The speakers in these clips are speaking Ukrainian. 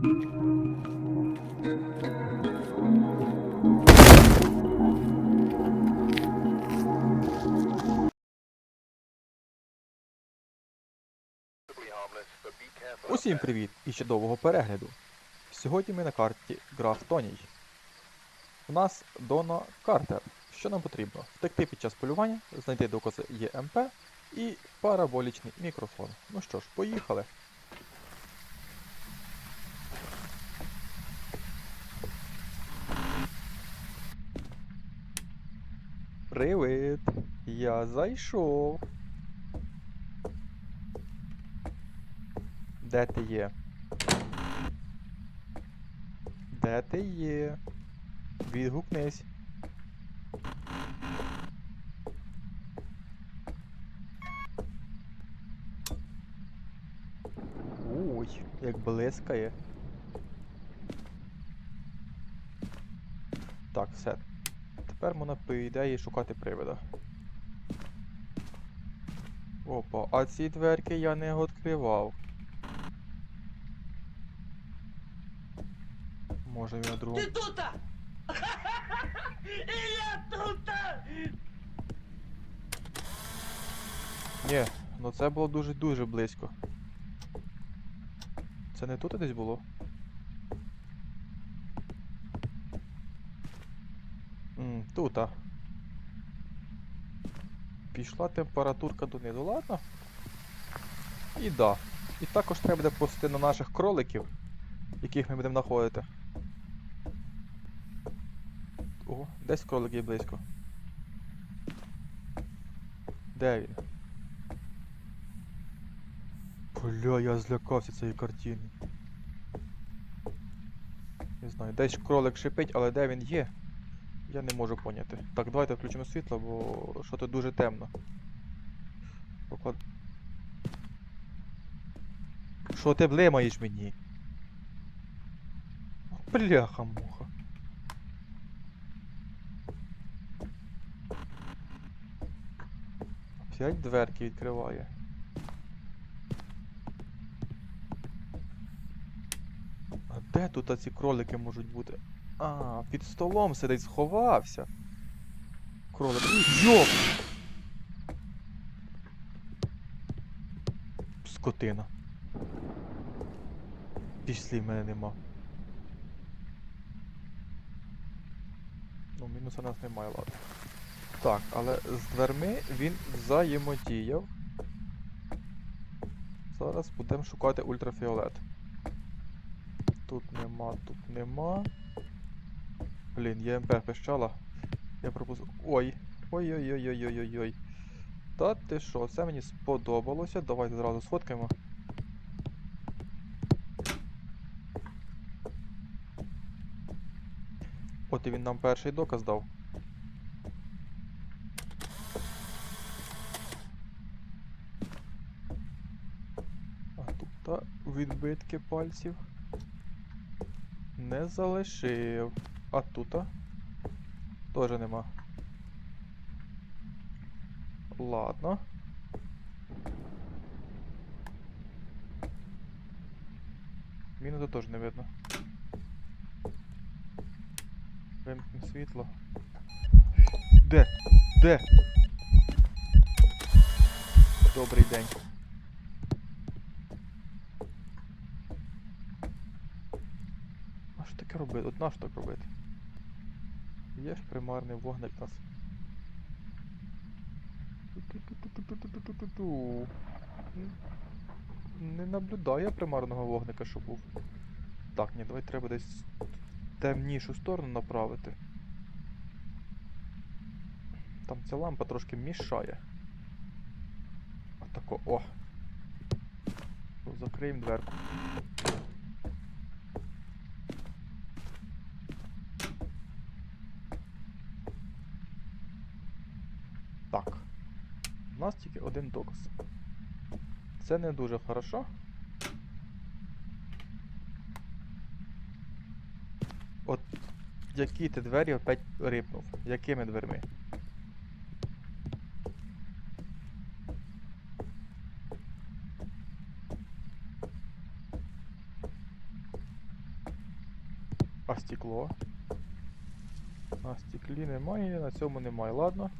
Усім привіт і чудового перегляду. Сьогодні ми на карті Граф Тоній. У нас Дона Картер. Що нам потрібно? Втекти під час полювання, знайти докази ЄМП і параболічний мікрофон. Ну що ж, поїхали. Привіт! Я зайшов. Де ти є? Де ти є? Відгукнись. Уй, як блискає. Так, все. Тепер по ідеї шукати привида. Опа, а ці дверки я не відкривав. Може він на другому. Ты тута! И я тута! Ні, ну це було дуже-дуже близько. Це не тут десь було? Тут, а. Пішла температурка донизу, ладно? І да. І також треба буде пустити на наших кроликів, яких ми будемо знаходити. Ого, десь кролик є близько. Де він? Бля, я злякався цієї картини. Не знаю, десь кролик шипить, але де він є? Я не можу поняти. Так, давайте включимо світло, бо що то дуже темно. Поклад... Що ти блимаєш мені? Бляха муха. Опять дверки відкриває. А де тут ці кролики можуть бути? А, під столом сидить, сховався. Кролик. Йоп! Скотина. Пішли в мене нема. Ну, мінуса нас немає, ладно. Так, але з дверми він взаємодіяв. Зараз будемо шукати ультрафіолет. Тут нема, тут нема. Блін, ЄМП пищала. Я пропустив. Ой! Ой-ой-ой-ой-ой-ой-ой. Та ти що, це мені сподобалося. Давайте зразу сфоткаємо. От і він нам перший доказ дав. А тут відбитки пальців не залишив. А тут теж нема. Ладно. Міну тут теж не видно. Вимкнемо світло. Де? Де? Добрий день. А що таке робити? От на так робити? Є ж примарний вогник нас. Не наблюдаю примарного вогника, що був. Так, ні, давай треба десь темнішу сторону направити. Там ця лампа трошки мішає. Отако, о! Закриємо дверку. Один доказ. Це не дуже хорошо. От які ти двері опять рипнув? Якими дверми? А стекло? На стеклі немає, на цьому немає, ладно.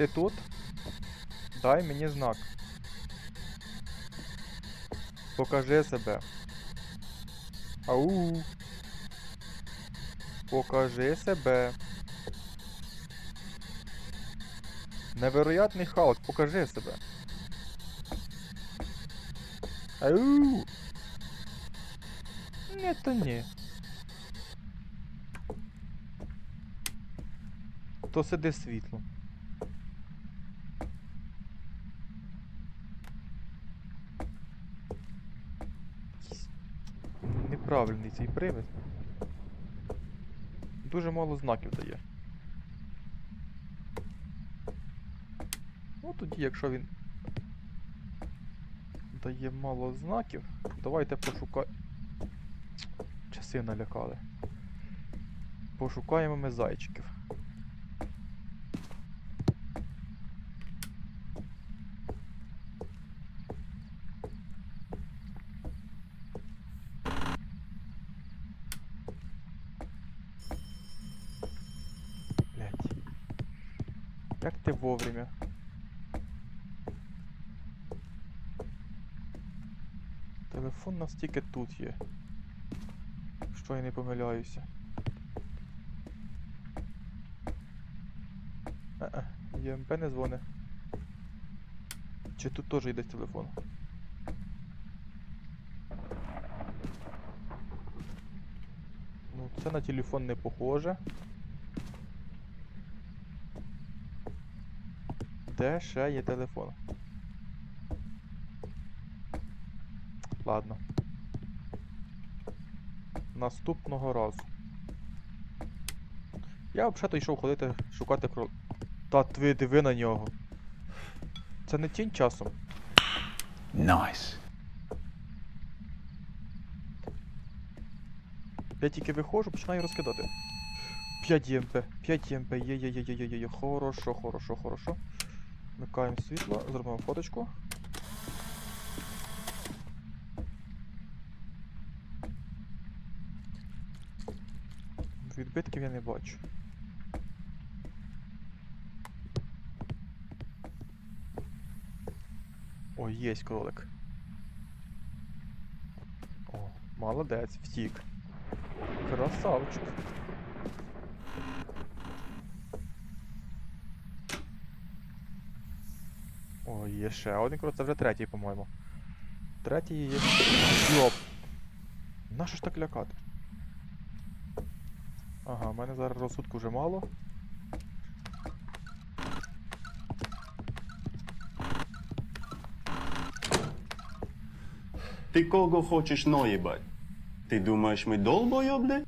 Ти тут? Дай мені знак. Покажи себе. Ау. Покажи себе. Невероятний Халк, покажи себе. Ау. Ні, то ні. То сиди світло. Неправильний цей привид. Дуже мало знаків дає. Ну тоді, якщо він дає мало знаків, давайте пошукаємо. Часи налякали. Пошукаємо ми зайчиків. Блять. Як ти вовремя? Телефон у нас тільки тут є. Що я не помиляюся. Е-е, ЄМП не дзвоне. Чи тут теж йде телефон? Ну, це на телефон не похоже. Де ще є телефон? Ладно. Наступного разу. Я взагалі йшов ходити шукати про. Та ти диви на нього. Це не тінь часом. Nice. Я тільки виходжу, починаю розкидати. 5 ЄМП, 5 ЄМП, є, є, є, є, є, є, є. Хорошо, хорошо, хорошо. Вмикаємо світло, зробимо фоточку. Відбитків я не бачу. Ой, єсть кролик. О, молодець, втік. Красавчик. О, є ще один крот, це вже третій, по-моєму. Третій є. Йоп. Нащо ж так лякати? Ага, в мене зараз розсудку вже мало. Ти кого хочеш наїбать? Ти думаєш, ми долбойобли?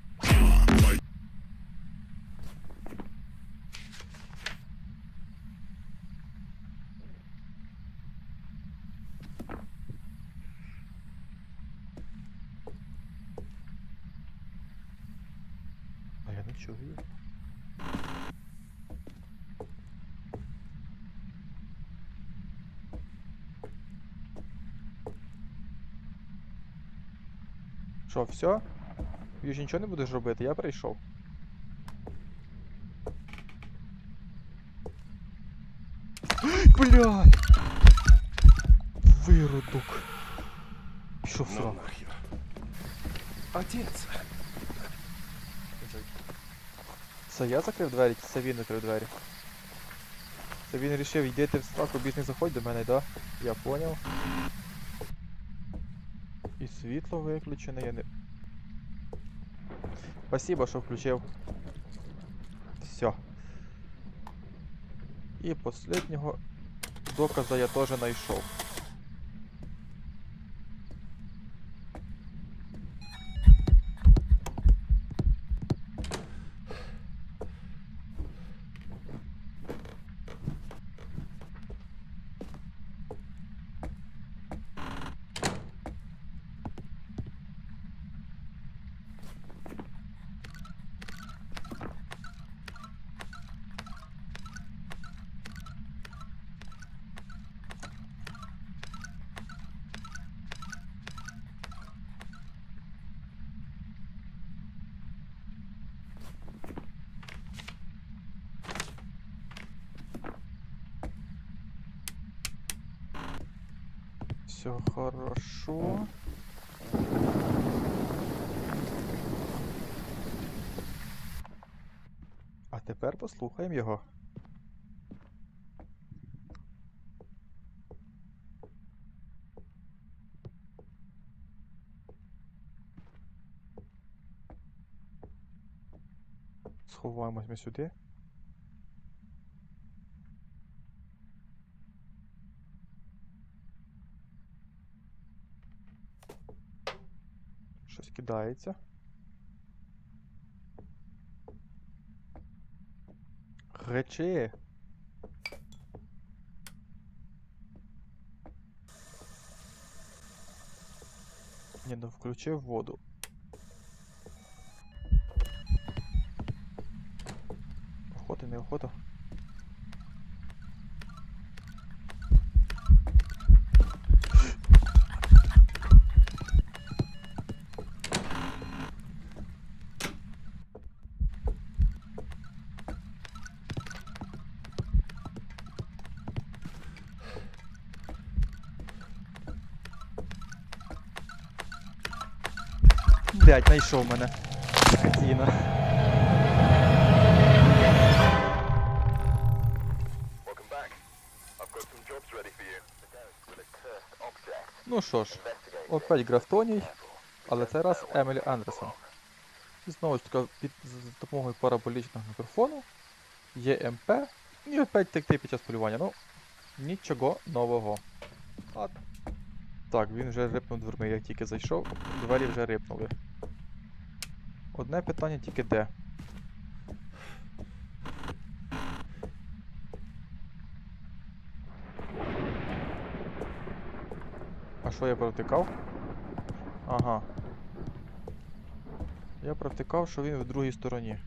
А я не чую. Що, все? Більше нічого не будеш робити, я прийшов. Блядь! Виродок. Пішов Ну срав. нахер. Отец. Це я закрив двері, чи це він закрив двері? Це він рішив, йдете в страху, більш не заходь до мене, да? Я поняв. І світло виключене, я не. Спасибо, що включив. Все. І последнього доказа я теж знайшов. Все хорошо. А тепер послухаємо його. Сховаємось ми сюди. Щось кидається. Речі. Ні, ну включив воду. Охота, не охота. A cursed object. Ну що ж, опять Графтоній, але цей раз Емілі Андерсон. І знову ж таки під з з допомогою параболічного мікрофону, ЄМП і опять текти під час полювання. Ну, нічого нового. А, так, він вже рипнув дверми, як тільки зайшов, двері вже рипнули. Одне питання тільки де. А що я провтикав? Ага. Я провтикав, що він в другій стороні.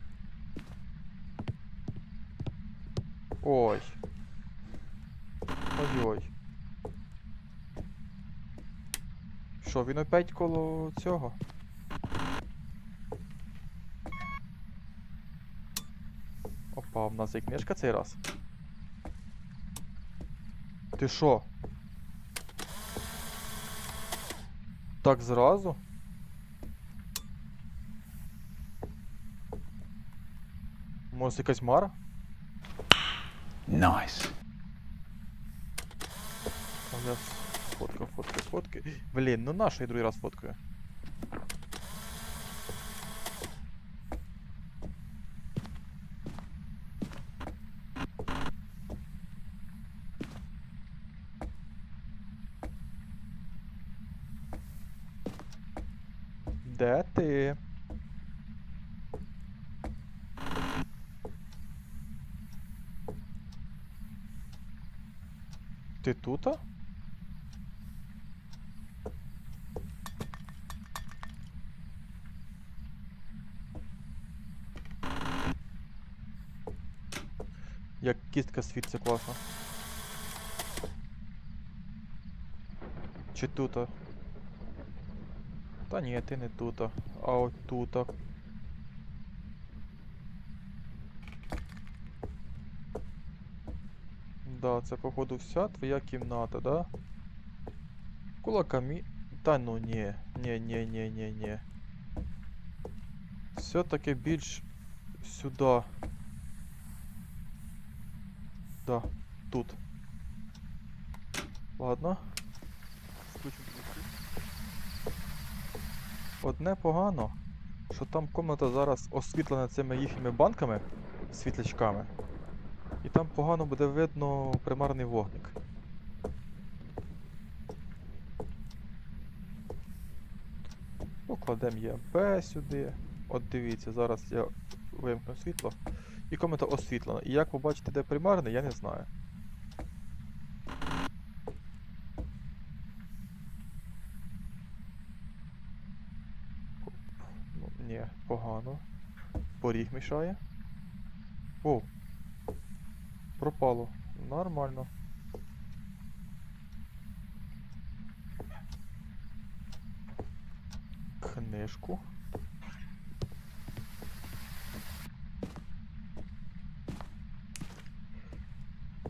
Ой. Ой-ой. Що, він опять коло цього? В нас є книжка цей раз. Ти що? Так зразу? Може якась мара? Nice. А я с- фотка, фотка, фотки. Блін, ну на що я другий раз фоткаю? Де ти? Ти тута? Як кістка світиться класно. Чи тута? Та ні, ти не тута, а от тута. Да, це походу вся твоя кімната, да? Кулаками. Та ну ні. Ні, ні, ні, ні, ні. Все-таки більш сюди. Да, тут. Ладно. Включимо звуки. Одне погано, що там комната зараз освітлена цими їхніми банками, світлячками. І там погано буде видно примарний вогник. Покладемо ЄМП сюди. От дивіться, зараз я вимкну світло. І комната освітлена. І як побачите, де примарний, я не знаю. Погано. Поріг мішає. О! Пропало. Нормально. Книжку.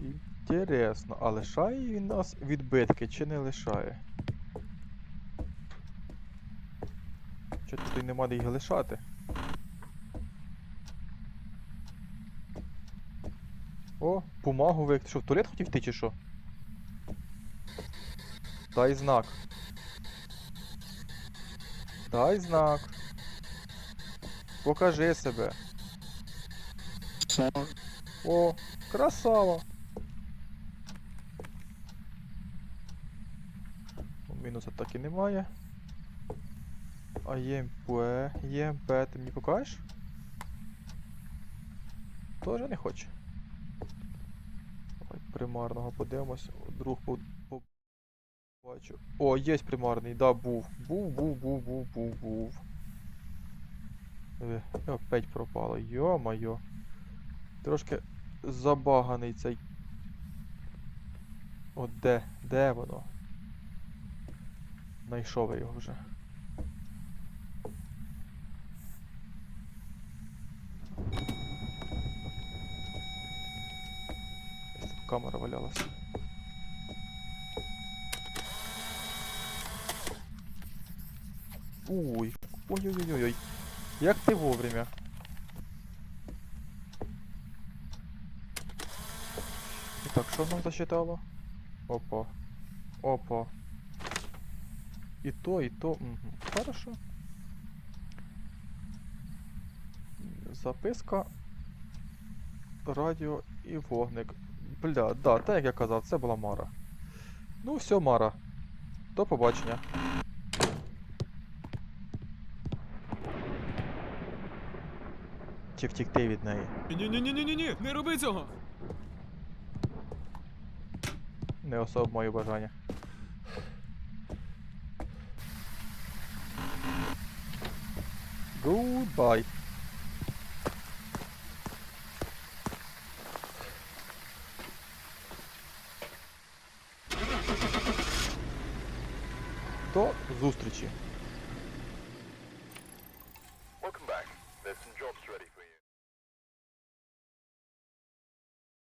Інтересно, а лишає він нас відбитки чи не лишає? Чи тут нема де їх лишати? О, бумагу ви. Ти що, в туалет хотів йти чи що? Дай знак. Дай знак. Покажи себе. О, красава. Ну, Мінуса так і немає. А ЄМП, ЄМП, ти мені покажеш? Тоже не хоче. Примарного подивимось. Друг по, по... бачу. О, є примарний, да, був. Був, був, був, був, був, був. Е, опять пропало. Йо-моє. Трошки забаганий цей. От де? Де воно? Найшов я його вже. Камера валялася. Ой, ой-ой-ой-ой. Як ти вовремя? І так, що нам засчитало? Опа. Опа. І то, і то. Угу. Хорошо. Записка. Радіо і вогник. Бля, да, так як я казав, це була Мара. Ну, все, Мара. До побачення. Чи втікти від неї? Ні-ні-ні-ні-ні, не роби цього! Не особо моє бажання. Goodbye. До зустрічі.